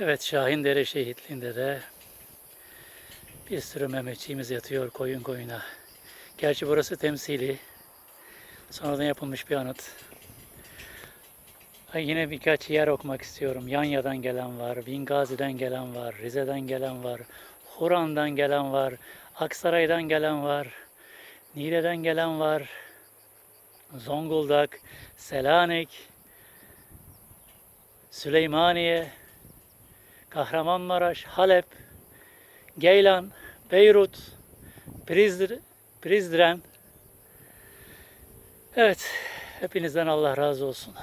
Evet Şahindere şehitliğinde de bir sürü Mehmetçiğimiz yatıyor koyun koyuna. Gerçi burası temsili. Sonradan yapılmış bir anıt. Ay, Yine birkaç yer okumak istiyorum. Yanya'dan gelen var, Bingazi'den gelen var, Rize'den gelen var, Huran'dan gelen var, Aksaray'dan gelen var, Niğde'den gelen var, Zonguldak, Selanik, Süleymaniye, Kahramanmaraş, Halep, Geylan, Beyrut, Prizr, Prizren. Evet, hepinizden Allah razı olsun.